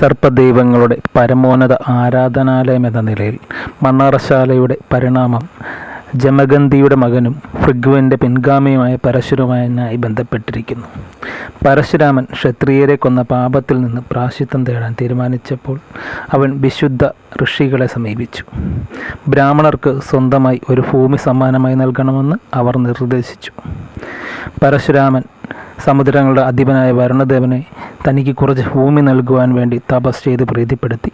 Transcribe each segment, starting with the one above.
സർപ്പദൈവങ്ങളുടെ പരമോന്നത ആരാധനാലയം എന്ന നിലയിൽ മണ്ണാറശാലയുടെ പരിണാമം ജമഗന്ധിയുടെ മകനും ഭൃഗുവിന്റെ പിൻഗാമിയുമായ പരശുരമായി ബന്ധപ്പെട്ടിരിക്കുന്നു. പരശുരാമൻ ക്ഷത്രിയരെ കൊന്ന പാപത്തിൽ നിന്ന് പ്രാശിത്വം തേടാൻ തീരുമാനിച്ചപ്പോൾ അവൻ വിശുദ്ധ ഋഷികളെ സമീപിച്ചു. ബ്രാഹ്മണർക്ക് സ്വന്തമായി ഒരു ഭൂമി സമ്മാനമായി നൽകണമെന്ന് അവർ നിർദ്ദേശിച്ചു. പരശുരാമൻ സമുദ്രങ്ങളുടെ അധിപനായ വരുണദേവനെ തനിക്ക് കുറച്ച് ഭൂമി നൽകുവാൻ വേണ്ടി തപസ് ചെയ്ത് പ്രീതിപ്പെടുത്തി.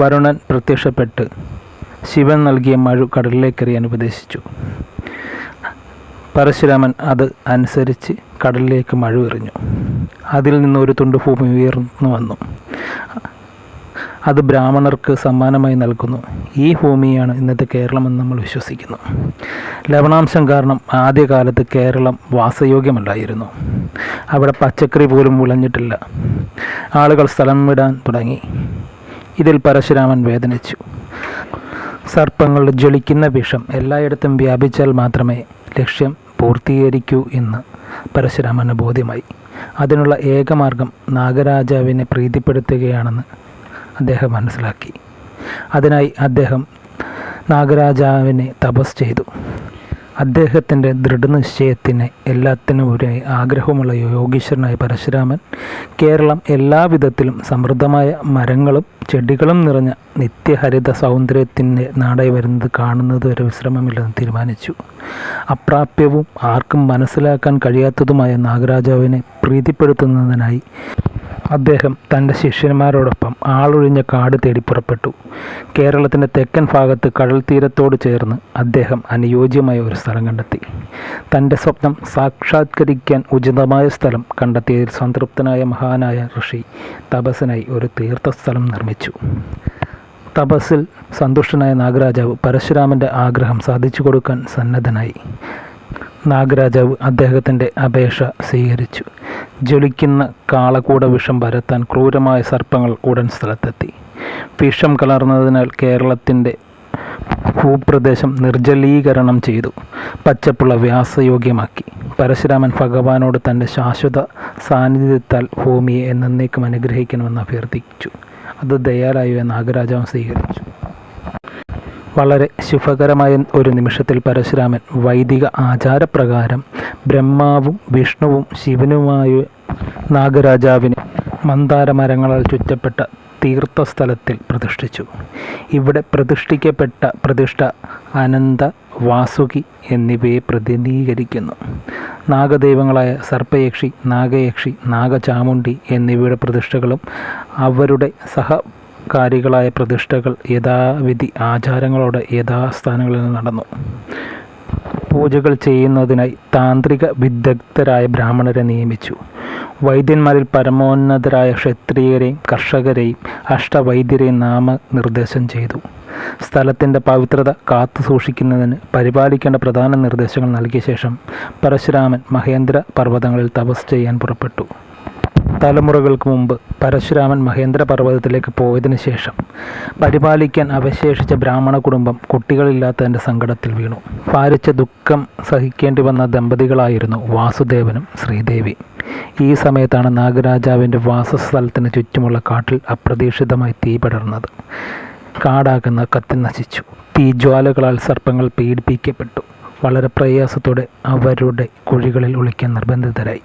വരുണൻ പ്രത്യക്ഷപ്പെട്ട് ശിവൻ നൽകിയ മഴു കടലിലേക്കെറിയാൻ ഉപദേശിച്ചു. പരശുരാമൻ അത് അനുസരിച്ച് കടലിലേക്ക് മഴ എറിഞ്ഞു. അതിൽ നിന്ന് ഒരു തുണ്ട് ഭൂമി ഉയർന്നുവന്നു. അത് ബ്രാഹ്മണർക്ക് സമ്മാനമായി നൽകുന്നു. ഈ ഭൂമിയാണ് ഇന്നത്തെ കേരളമെന്ന് നമ്മൾ വിശ്വസിക്കുന്നു. ലവണാംശം കാരണം ആദ്യകാലത്ത് കേരളം വാസയോഗ്യമല്ലായിരുന്നു. അവിടെ പച്ചക്കറി പോലും വിളഞ്ഞിട്ടില്ല. ആളുകൾ സ്ഥലം വിടാൻ തുടങ്ങി. ഇതിൽ പരശുരാമൻ വേദനിച്ചു. സർപ്പങ്ങളുടെ ജ്വലിക്കുന്ന വിഷം എല്ലായിടത്തും വ്യാപിച്ചാൽ മാത്രമേ ലക്ഷ്യം പൂർത്തീകരിക്കൂ എന്ന് പരശുരാമന് ബോധ്യമായി. അതിനുള്ള ഏകമാർഗം നാഗരാജാവിനെ പ്രീതിപ്പെടുത്തുകയാണെന്ന് അദ്ദേഹം മനസ്സിലാക്കി. അതിനായി അദ്ദേഹം നാഗരാജാവിനെ തപസ് ചെയ്തു. അദ്ദേഹത്തിന്റെ ദൃഢനിശ്ചയത്തിന് എല്ലാത്തിനും ഒരു ആഗ്രഹമുള്ള യോഗീശ്വരനായ പരശുരാമൻ കേരളം എല്ലാവിധത്തിലും സമൃദ്ധമായ മരങ്ങളും ചെടികളും നിറഞ്ഞ നിത്യഹരിത സൗന്ദര്യത്തിന്റെ നാടായി വരുന്നത് കാണുന്നത് ഒരു വിശ്രമമില്ലെന്ന് തീരുമാനിച്ചു. അപ്രാപ്യവും ആർക്കും മനസ്സിലാക്കാൻ കഴിയാത്തതുമായ നാഗരാജാവിനെ പ്രീതിപ്പെടുത്തുന്നതിനായി അദ്ദേഹം തന്റെ ശിഷ്യന്മാരോടൊപ്പം ആളൊഴിഞ്ഞ കാട് തേടി പുറപ്പെട്ടു. കേരളത്തിന്റെ തെക്കൻ ഭാഗത്ത് കടൽ തീരത്തോട് ചേർന്ന് അദ്ദേഹം അനുയോജ്യമായ ഒരു സ്ഥലം കണ്ടെത്തി. തന്റെ സ്വപ്നം സാക്ഷാത്കരിക്കാൻ ഉചിതമായ സ്ഥലം കണ്ടെത്തിയതിൽ സംതൃപ്തനായ മഹാനായ ഋഷി തപസ്സിനായി ഒരു തീർത്ഥസ്ഥലം നിർമ്മിച്ചു. തപസ്സിൽ സന്തുഷ്ടനായ നാഗരാജാവ് പരശുരാമന്റെ ആഗ്രഹം സാധിച്ചു കൊടുക്കാൻ സന്നദ്ധനായി. നാഗരാജാവ് അദ്ദേഹത്തിന്റെ അപേക്ഷ സ്വീകരിച്ചു. ജ്വലിക്കുന്ന കാളകൂടവിഷം പരത്താൻ ക്രൂരമായ സർപ്പങ്ങൾ ഉടൻ സ്ഥലത്തെത്തി. വിഷം കലർന്നതിനാൽ കേരളത്തിന്റെ ഭൂപ്രദേശം നിർജലീകരണം ചെയ്തു. പച്ചപ്പുള്ള വ്യാസയോഗ്യമാക്കി പരശുരാമൻ ഭഗവാനോട് തന്റെ ശാശ്വത സാന്നിധ്യത്താൽ ഭൂമിയെ എന്നേക്കും അനുഗ്രഹിക്കണമെന്ന് അഭ്യർത്ഥിച്ചു. അത് ദയാലുവായ നാഗരാജാവ് സ്വീകരിച്ചു. വളരെ ശുഭകരമായ ഒരു നിമിഷത്തിൽ പരശുരാമൻ വൈദിക ആചാരപ്രകാരം ബ്രഹ്മാവും വിഷ്ണുവും ശിവനുമായ നാഗരാജാവിനെ മന്ദാരമരങ്ങളാൽ ചുറ്റപ്പെട്ട തീർത്ഥസ്ഥലത്തിൽ പ്രതിഷ്ഠിച്ചു. ഇവിടെ പ്രതിഷ്ഠിക്കപ്പെട്ട പ്രതിഷ്ഠ അനന്ത, വാസുകി എന്നിവയെ പ്രതിനിധീകരിക്കുന്നു. നാഗദൈവങ്ങളായ സർപ്പയക്ഷി, നാഗയക്ഷി, നാഗചാമുണ്ടി എന്നിവയുടെ പ്രതിഷ്ഠകളും അവരുടെ സഹകാരികളായ പ്രതിഷ്ഠകൾ യഥാവിധി ആചാരങ്ങളോടെ യഥാസ്ഥാനങ്ങളിൽ നടന്നു. പൂജകൾ ചെയ്യുന്നതിനായി താന്ത്രിക വിദഗ്ധരായ ബ്രാഹ്മണരെ നിയമിച്ചു. വൈദ്യന്മാരിൽ പരമോന്നതരായ ക്ഷത്രിയരെയും കർഷകരെയും അഷ്ടവൈദ്യരെയും നാമനിർദ്ദേശം ചെയ്തു. സ്ഥലത്തിന്റെ പവിത്രത കാത്തു സൂക്ഷിക്കുന്നതിന് പരിപാലിക്കേണ്ട പ്രധാന നിർദ്ദേശങ്ങൾ നൽകിയ ശേഷം പരശുരാമൻ മഹേന്ദ്ര പർവതങ്ങളിൽ തപസ് ചെയ്യാൻ പുറപ്പെട്ടു. തലമുറകൾക്ക് മുമ്പ് പരശുരാമൻ മഹേന്ദ്ര പർവതത്തിലേക്ക് പോയതിനു ശേഷം പരിപാലിക്കാൻ അവശേഷിച്ച ബ്രാഹ്മണ കുടുംബം കുട്ടികളില്ലാത്തതിന്റെ സങ്കടത്തിൽ വീണു. ഭാരിച്ച ദുഃഖം സഹിക്കേണ്ടി വന്ന ദമ്പതികളായിരുന്നു വാസുദേവനും ശ്രീദേവി ഈ സമയത്താണ് നാഗരാജാവിന്റെ വാസസ്ഥലത്തിന് ചുറ്റുമുള്ള കാട്ടിൽ അപ്രതീക്ഷിതമായി തീ പടർന്നത്. കാടാകുന്ന കത്തി നശിച്ചു തീജ്വാലകളാൽ സർപ്പങ്ങൾ പീഡിപ്പിക്കപ്പെട്ടു. വളരെ പ്രയാസത്തോടെ അവരുടെ കുഴികളിൽ ഒളിക്കാൻ നിർബന്ധിതരായി.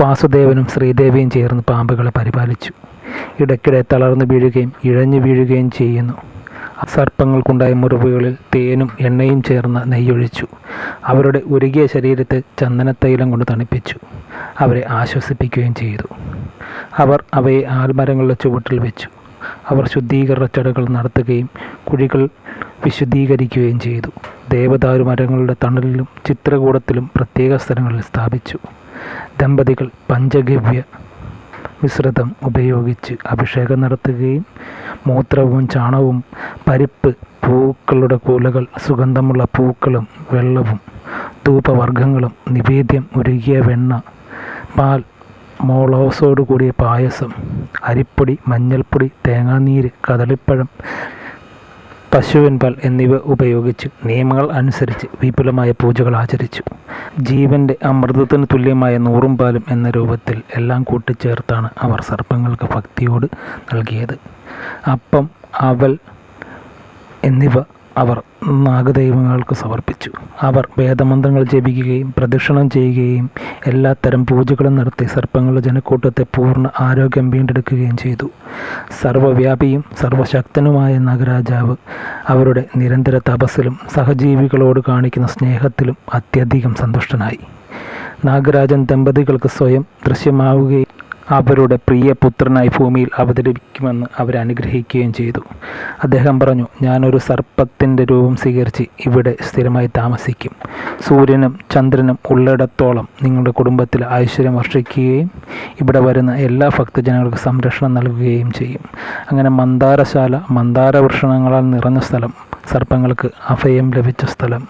വാസുദേവനും ശ്രീദേവിയും ചേർന്ന് പാമ്പുകളെ പരിപാലിച്ചു. ഇടയ്ക്കിടെ തളർന്നു വീഴുകയും ഇഴഞ്ഞു വീഴുകയും ചെയ്യുന്നു സർപ്പങ്ങൾക്കുണ്ടായ മുറിവുകളിൽ തേനും എണ്ണയും ചേർന്ന നെയ്യൊഴിച്ചു. അവരുടെ ഉരുകിയ ശരീരത്തെ ചന്ദനത്തൈലം കൊണ്ട് തണുപ്പിച്ചു. അവരെ ആശ്വസിപ്പിക്കുകയും ചെയ്തു. അവർ അവയെ ആൽമരങ്ങളുടെ ചുവട്ടിൽ വെച്ചു. അവർ ശുദ്ധീകരണ ചടങ്ങുകൾ നടത്തുകയും കുഴികൾ വിശുദ്ധീകരിക്കുകയും ചെയ്തു. ദേവദാരു മരങ്ങളുടെ തണലിലും ചിത്രകൂടത്തിലും പ്രത്യേക സ്ഥലങ്ങളിൽ സ്ഥാപിച്ചു. ദമ്പതികൾ പഞ്ചഗവ്യ മിശ്രിതം ഉപയോഗിച്ച് അഭിഷേകം നടത്തുകയും മൂത്രവും ചാണവും പരിപ്പ്, പൂക്കളുടെ കൂലകൾ സുഗന്ധമുള്ള പൂക്കളും വെള്ളവും ധൂപവർഗങ്ങളും നിവേദ്യം, ഉരുകിയ വെണ്ണ, പാൽ, പശുവിൻ പാൽ എന്നിവ ഉപയോഗിച്ച് നിയമങ്ങൾ അനുസരിച്ച് വിപുലമായ പൂജകൾ ആചരിച്ചു. ജീവന്റെ അമൃതത്തിന് തുല്യമായ നൂറും പാലും എന്ന രൂപത്തിൽ എല്ലാം കൂട്ടിച്ചേർത്താണ് അവർ സർപ്പങ്ങൾക്ക് ഭക്തിയോട് നൽകിയത്. അപ്പം അവൽ എന്നിവ അവർ നാഗദൈവങ്ങൾക്ക് സമർപ്പിച്ചു. അവർ വേദമന്ത്രങ്ങൾ ജപിക്കുകയും പ്രദക്ഷിണം ചെയ്യുകയും എല്ലാത്തരം പൂജകളും നടത്തി സർപ്പങ്ങളുടെ ജനക്കൂട്ടത്തെ പൂർണ ആരോഗ്യം വീണ്ടെടുക്കുകയും ചെയ്തു. സർവവ്യാപിയും സർവശക്തനുമായ നാഗരാജാവ് അവരുടെ നിരന്തര തപസ്സിലും സഹജീവികളോട് കാണിക്കുന്ന സ്നേഹത്തിലും അത്യധികം സന്തുഷ്ടനായി. നാഗരാജൻ ദമ്പതികൾക്ക് സ്വയം ദൃശ്യമാവുകയും അവരുടെ പ്രിയ പുത്രനായി ഭൂമിയിൽ അവതരിപ്പിക്കുമെന്ന് അവർ അനുഗ്രഹിക്കുകയും ചെയ്തു. അദ്ദേഹം പറഞ്ഞു ഞാനൊരു സർപ്പത്തിന്റെ രൂപം സ്വീകരിച്ച് ഇവിടെ സ്ഥിരമായി താമസിക്കും. സൂര്യനും ചന്ദ്രനും ഉള്ളിടത്തോളം നിങ്ങളുടെ കുടുംബത്തിൽ ഐശ്വര്യം വർഷിക്കുകയും ഇവിടെ വരുന്ന എല്ലാ ഭക്തജനങ്ങൾക്കും സംരക്ഷണം നൽകുകയും ചെയ്യും. അങ്ങനെ മന്ദാരശാല മന്ദാര നിറഞ്ഞ സ്ഥലം സർപ്പങ്ങൾക്ക് അഭയം ലഭിച്ച സ്ഥലം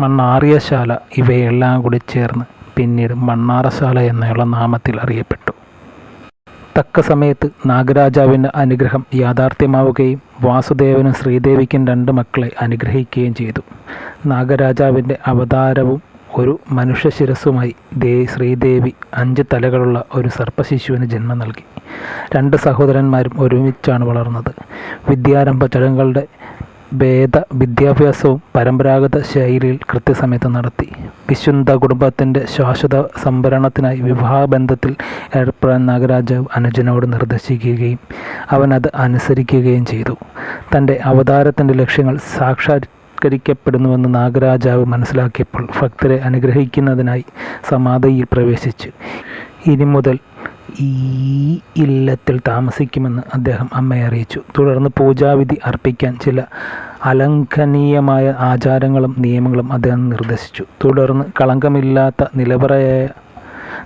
മണ്ണാറിയശാല ഇവയെല്ലാം കൂടി ചേർന്ന് പിന്നീട് മണ്ണാറശാല എന്നുള്ള നാമത്തിൽ അറിയപ്പെട്ടു. തക്ക സമയത്ത് നാഗരാജാവിന്റെ അനുഗ്രഹം യാഥാർത്ഥ്യമാവുകയും വാസുദേവനും ശ്രീദേവിക്കും രണ്ട് മക്കളെ അനുഗ്രഹിക്കുകയും ചെയ്തു. നാഗരാജാവിന്റെ അവതാരവും ഒരു മനുഷ്യ ശിരസ്സുമായി ദേ ശ്രീദേവി അഞ്ച് തലകളുള്ള ഒരു സർപ്പശിശുവിന് ജന്മം നൽകി. രണ്ട് സഹോദരന്മാരും ഒരുമിച്ചാണ് വളർന്നത്. വിദ്യാരംഭ ചടങ്ങുകളുടെ വേദ വിദ്യാഭ്യാസവും പരമ്പരാഗത ശൈലിയിൽ കൃത്യസമയത്ത് നടത്തി. വിശുദ്ധ കുടുംബത്തിന്റെ ശാശ്വത സംഭരണത്തിനായി വിവാഹബന്ധത്തിൽ ഏർപ്പെടാൻ നാഗരാജാവ് അനുജനോട് നിർദ്ദേശിക്കുകയും അവൻ അത് അനുസരിക്കുകയും ചെയ്തു. തന്റെ അവതാരത്തിന്റെ ലക്ഷ്യങ്ങൾ സാക്ഷാത്കരിക്കപ്പെടുന്നുവെന്ന് നാഗരാജാവ് മനസ്സിലാക്കിയപ്പോൾ ഭക്തരെ അനുഗ്രഹിക്കുന്നതിനായി സമാധിയിൽ പ്രവേശിച്ചു. ഇനി മുതൽ ഈ ഇല്ലത്തിൽ താമസിക്കുമെന്ന് അദ്ദേഹം അമ്മയെ അറിയിച്ചു. തുടർന്ന് പൂജാവിധി അർപ്പിക്കാൻ ചില അലംഘനീയമായ ആചാരങ്ങളും നിയമങ്ങളും അദ്ദേഹം നിർദ്ദേശിച്ചു. തുടർന്ന് കളങ്കമില്ലാത്ത നിലവറയായ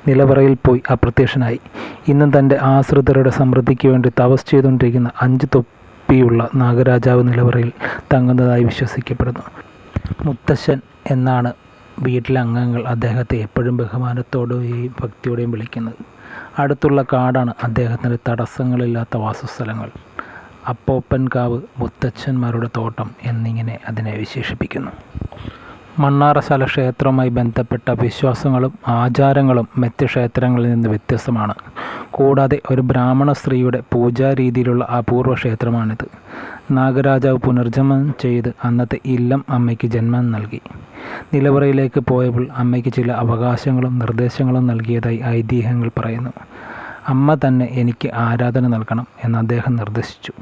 നിലവറയിൽ പോയി അപ്രത്യക്ഷനായി. ഇന്നും തന്റെ ആശ്രിതരുടെ സമൃദ്ധിക്ക് വേണ്ടി തപസ് ചെയ്തുകൊണ്ടിരിക്കുന്ന അഞ്ച് തൊപ്പിയുള്ള നാഗരാജാവ് നിലവറയിൽ തങ്ങുന്നതായി വിശ്വസിക്കപ്പെടുന്നു. മുത്തശ്ശൻ എന്നാണ് വീട്ടിലെ അംഗങ്ങൾ അദ്ദേഹത്തെ എപ്പോഴും ബഹുമാനത്തോടെയും ഭക്തിയോടെയും വിളിക്കുന്നത്. അടുത്തുള്ള കാടാണ് അദ്ദേഹത്തിന്റെ തടസ്സങ്ങളില്ലാത്ത വാസസ്ഥലങ്ങൾ. അപ്പോപ്പൻകാവ് മുത്തച്ഛന്മാരുടെ തോട്ടം എന്നിങ്ങനെ അതിനെ വിശേഷിപ്പിക്കുന്നു. മണ്ണാറശാല ക്ഷേത്രവുമായി ബന്ധപ്പെട്ട വിശ്വാസങ്ങളും ആചാരങ്ങളും മറ്റ് ക്ഷേത്രങ്ങളിൽ നിന്ന് വ്യത്യസ്തമാണ്. കൂടാതെ ഒരു ബ്രാഹ്മണ സ്ത്രീയുടെ പൂജാരീതിയിലുള്ള അപൂർവ ക്ഷേത്രമാണിത്. നാഗരാജാവ് പുനർജന്മം ചെയ്ത് അന്നത്തെ ഇല്ലം അമ്മയ്ക്ക് ജന്മം നൽകി. നിലവറയിലേക്ക് പോയപ്പോൾ അമ്മയ്ക്ക് ചില അവകാശങ്ങളും നിർദ്ദേശങ്ങളും നൽകിയതായി ഐതിഹ്യങ്ങൾ പറയുന്നു. അമ്മ തന്നെ എനിക്ക് ആരാധന നൽകണം എന്ന് അദ്ദേഹം നിർദ്ദേശിച്ചു.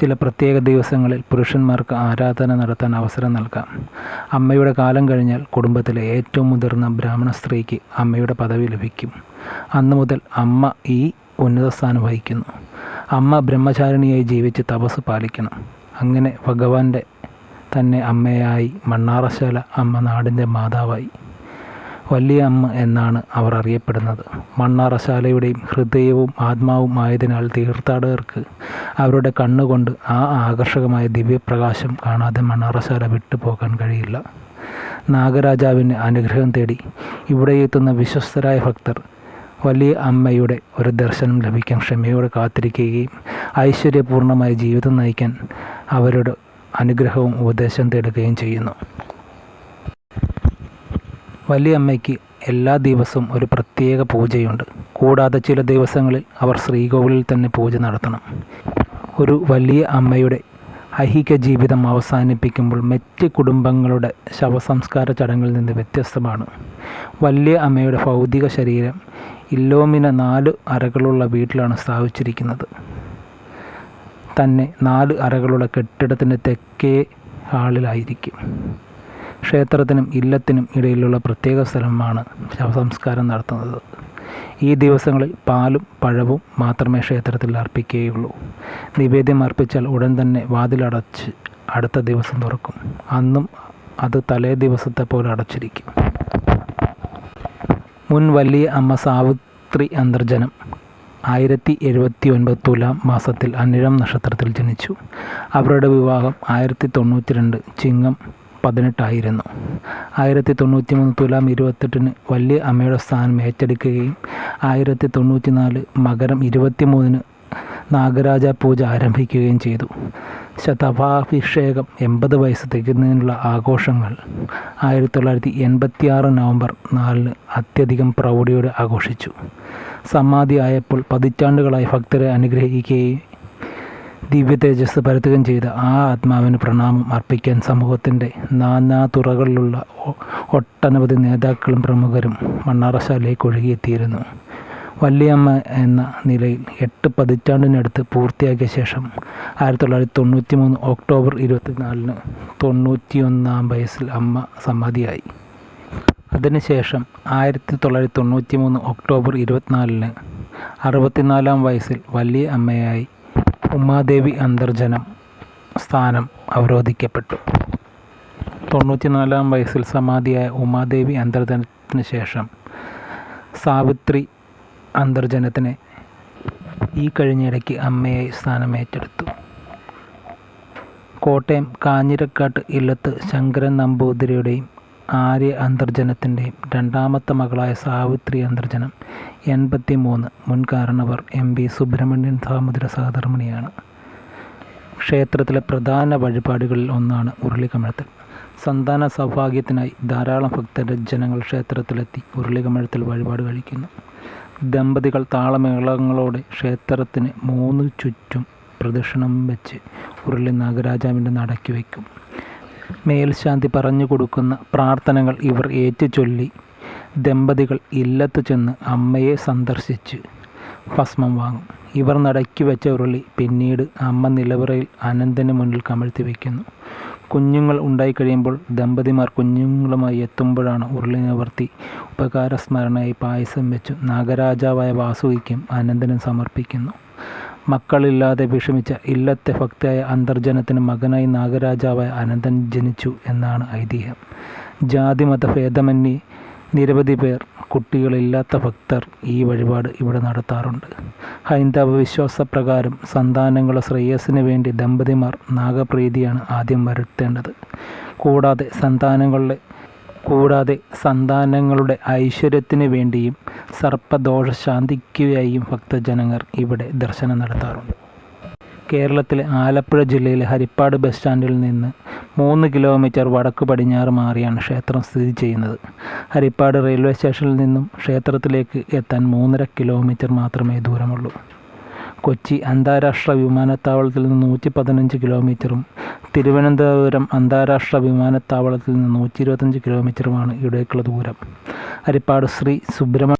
ചില പ്രത്യേക ദിവസങ്ങളിൽ പുരുഷന്മാർക്ക് ആരാധന നടത്താൻ അവസരം നൽകാം. അമ്മയുടെ കാലം കഴിഞ്ഞാൽ കുടുംബത്തിലെ ഏറ്റവും മുതിർന്ന ബ്രാഹ്മണ സ്ത്രീക്ക് അമ്മയുടെ പദവി ലഭിക്കും. അന്നു മുതൽ അമ്മ ഈ ഉന്നത സ്ഥാനം വഹിക്കുന്നു. അമ്മ ബ്രഹ്മചാരിണിയായി ജീവിച്ച് തപസ് പാലിക്കണം. അങ്ങനെ ഭഗവാന്റെ തന്നെ അമ്മയായി മണ്ണാറശാല അമ്മ നാടിന്റെ മാതാവായി. വലിയ അമ്മ എന്നാണ് അവർ അറിയപ്പെടുന്നത്. മണ്ണാറശാലയുടെയും ഹൃദയവും ആത്മാവും ആയതിനാൽ തീർത്ഥാടകർക്ക് അവരുടെ കണ്ണുകൊണ്ട് ആ ആകർഷകമായ ദിവ്യപ്രകാശം കാണാതെ മണ്ണാറശാല വിട്ടുപോകാൻ കഴിയില്ല. നാഗരാജാവിന്റെ അനുഗ്രഹം തേടി ഇവിടെ എത്തുന്ന വിശ്വസ്തരായ ഭക്തർ വലിയ അമ്മയുടെ ഒരു ദർശനം ലഭിക്കാൻ ക്ഷമയോടെ കാത്തിരിക്കുകയും ഐശ്വര്യപൂർണമായ ജീവിതം നയിക്കാൻ അവരുടെ അനുഗ്രഹവും ഉപദേശം തേടുകയും ചെയ്യുന്നു. വലിയ അമ്മയ്ക്ക് എല്ലാ ദിവസവും ഒരു പ്രത്യേക പൂജയുണ്ട്. കൂടാതെ ചില ദിവസങ്ങളിൽ അവർ ശ്രീകോവിലിൽ തന്നെ പൂജ നടത്തണം. ഒരു വലിയ അമ്മയുടെ ഐഹിക ജീവിതം അവസാനിപ്പിക്കുമ്പോൾ മറ്റ് കുടുംബങ്ങളുടെ ശവസംസ്കാര ചടങ്ങിൽ നിന്ന് വ്യത്യസ്തമാണ്. വലിയ അമ്മയുടെ ഭൗതിക ശരീരം ഇല്ലോമിന നാല് അറകളുള്ള വീട്ടിലാണ് സ്ഥാപിച്ചിരിക്കുന്നത്. തന്നെ നാല് അറകളുള്ള കെട്ടിടത്തിന്റെ തെക്കേ ഹാളിലായിരിക്കും ക്ഷേത്രത്തിനും ഇല്ലത്തിനും ഇടയിലുള്ള പ്രത്യേക സ്ഥലമാണ് ശവസംസ്കാരം നടത്തുന്നത്. ഈ ദിവസങ്ങളിൽ പാലും പഴവും മാത്രമേ ക്ഷേത്രത്തിൽ അർപ്പിക്കുകയുള്ളൂ. നിവേദ്യം അർപ്പിച്ചാൽ ഉടൻ തന്നെ വാതിലടച്ച് അടുത്ത ദിവസം തുറക്കും. അന്നും അത് തലേ ദിവസത്തെ പോലെ അടച്ചിരിക്കും. മുൻ വലിയ അമ്മ സാവിത്രി അന്തർജനം ആയിരത്തി എഴുപത്തി ഒൻപത് തുലാം മാസത്തിൽ അനിഴം നക്ഷത്രത്തിൽ ജനിച്ചു. അവരുടെ വിവാഹം ആയിരത്തി തൊണ്ണൂറ്റി രണ്ട് ചിങ്ങം പതിനെട്ടായിരുന്നു. ആയിരത്തി തൊണ്ണൂറ്റി മൂന്ന് തുലാം ഇരുപത്തെട്ടിന് വലിയ അമ്മയുടെ സ്ഥാനം ഏറ്റെടുക്കുകയും ആയിരത്തി തൊണ്ണൂറ്റി നാല് മകരം ഇരുപത്തി മൂന്നിന് നാഗരാജ പൂജ ആരംഭിക്കുകയും ചെയ്തു. ശതഭാഭിഷേകം എൺപത് വയസ്സ് തികയുന്നതിനുള്ള ആഘോഷങ്ങൾ ആയിരത്തി തൊള്ളായിരത്തി എൺപത്തി ആറ് നവംബർ നാലിന് അത്യധികം പ്രൗഢിയോടെ ആഘോഷിച്ചു. സമാധി ആയപ്പോൾ പതിറ്റാണ്ടുകളായി ഭക്തരെ അനുഗ്രഹിക്കുകയും ദിവ്യ തേജസ് പരത്തുകയും ചെയ്ത ആ ആത്മാവിന് പ്രണാമം അർപ്പിക്കാൻ സമൂഹത്തിന്റെ നാനാ തുറകളിലുള്ള ഒട്ടനവധി നേതാക്കളും പ്രമുഖരും മണ്ണാറശാലയിലേക്ക് ഒഴുകിയെത്തിയിരുന്നു. വല്യമ്മ എന്ന നിലയിൽ എട്ട് പതിറ്റാണ്ടിനടുത്ത് പൂർത്തിയാക്കിയ ശേഷം ആയിരത്തി തൊള്ളായിരത്തി തൊണ്ണൂറ്റി മൂന്ന് ഒക്ടോബർ ഇരുപത്തിനാലിന് തൊണ്ണൂറ്റിയൊന്നാം വയസ്സിൽ അമ്മ സമാധിയായി. അതിനുശേഷം ആയിരത്തി തൊള്ളായിരത്തി തൊണ്ണൂറ്റി മൂന്ന് ഒക്ടോബർ ഇരുപത്തിനാലിന് അറുപത്തിനാലാം വയസ്സിൽ വലിയ അമ്മയായി ഉമാദേവി അന്തർജനം സ്ഥാനം അവരോധിക്കപ്പെട്ടു. തൊണ്ണൂറ്റിനാലാം വയസ്സിൽ സമാധിയായ ഉമാദേവി അന്തർജനത്തിന് ശേഷം സാവിത്രി അന്തർജനത്തിന് ഈ കഴിഞ്ഞിടയ്ക്ക് അമ്മയായി സ്ഥാനമേറ്റെടുത്തു. കോട്ടയം കാഞ്ഞിരക്കാട്ട് ഇല്ലത്ത് ശങ്കരൻ നമ്പൂതിരിയുടെയും ആര്യ അന്തർജനത്തിന്റെയും രണ്ടാമത്തെ മകളായ സാവിത്രി അന്തർജനം എൺപത്തി മൂന്ന് മുൻ കാരണവർ എം പി സുബ്രഹ്മണ്യൻ സാമുദ്ര സഹധർമ്മിണിയാണ്. ക്ഷേത്രത്തിലെ പ്രധാന വഴിപാടുകളിൽ ഒന്നാണ് ഉരുളികമഴത്തിൽ സന്താന സൗഭാഗ്യത്തിനായി ധാരാളം ഭക്തരുടെ ജനങ്ങൾ ക്ഷേത്രത്തിലെത്തി ഉരുളികമഴത്തിൽ വഴിപാട് കഴിക്കുന്നു. ദമ്പതികൾ താളമേളങ്ങളോടെ ക്ഷേത്രത്തിന് മൂന്ന് ചുറ്റും പ്രദക്ഷിണം വെച്ച് ഉരുളി നാഗരാജാവിന്റെ നടക്കി വയ്ക്കും. മേൽശാന്തി പറഞ്ഞു കൊടുക്കുന്ന പ്രാർത്ഥനകൾ ഇവർ ഏറ്റുചൊല്ലി. ദമ്പതികൾ ഇല്ലത്ത് ചെന്ന് അമ്മയെ സന്ദർശിച്ച് ഭസ്മം വാങ്ങും. ഇവർ നടക്കി വെച്ച ഉരുളി പിന്നീട് അമ്മ നിലവറയിൽ അനന്തന് മുന്നിൽ കമഴ്ത്തി വയ്ക്കുന്നു കുഞ്ഞുങ്ങൾ ഉണ്ടായിക്കഴിയുമ്പോൾ ദമ്പതിമാർ കുഞ്ഞുങ്ങളുമായി എത്തുമ്പോഴാണ് ഉരുളി നിവർത്തി ഉപകാരസ്മരണയായി പായസം വെച്ചു നാഗരാജാവായ വാസുകിക്കും അനന്തനും സമർപ്പിക്കുന്നു. മക്കളില്ലാതെ വിഷമിച്ച ഇല്ലത്തെ ഭക്തയായ അന്തർജനത്തിന് മകനായി നാഗരാജാവായ അനന്തൻ ജനിച്ചു എന്നാണ് ഐതിഹ്യം. ജാതിമത ഭേദമന്യേ നിരവധി പേർ കുട്ടികളില്ലാത്ത ഭക്തർ ഈ വഴിപാട് ഇവിടെ നടത്താറുണ്ട്. ഹൈന്ദവ വിശ്വാസപ്രകാരം സന്താനങ്ങളുടെ ശ്രേയസ്സിന് വേണ്ടി ദമ്പതിമാർ നാഗപ്രീതിയാണ് ആദ്യം വരുത്തേണ്ടത്. കൂടാതെ സന്താനങ്ങളുടെ കൂടാതെ സന്താനങ്ങളുടെ ഐശ്വര്യത്തിന് വേണ്ടിയും സർപ്പദോഷ ശാന്തിക്കുവായും ഭക്തജനങ്ങൾ ഇവിടെ ദർശനം നടത്താറുണ്ട്. കേരളത്തിലെ ആലപ്പുഴ ജില്ലയിലെ ഹരിപ്പാട് ബസ് സ്റ്റാൻഡിൽ നിന്ന് മൂന്ന് കിലോമീറ്റർ വടക്ക് പടിഞ്ഞാറ് മാറിയാണ് ക്ഷേത്രം സ്ഥിതി ചെയ്യുന്നത്. ഹരിപ്പാട് റെയിൽവേ സ്റ്റേഷനിൽ നിന്നും ക്ഷേത്രത്തിലേക്ക് എത്താൻ മൂന്നര കിലോമീറ്റർ മാത്രമേ ദൂരമുള്ളൂ. കൊച്ചി അന്താരാഷ്ട്ര വിമാനത്താവളത്തിൽ നിന്ന് നൂറ്റി പതിനഞ്ച് കിലോമീറ്ററും തിരുവനന്തപുരം അന്താരാഷ്ട്ര വിമാനത്താവളത്തിൽ നിന്ന് നൂറ്റി ഇരുപത്തഞ്ച് കിലോമീറ്ററുമാണ് ഇവിടേക്കുള്ള ദൂരം. ഹരിപ്പാട് ശ്രീ സുബ്രഹ്മണ്യ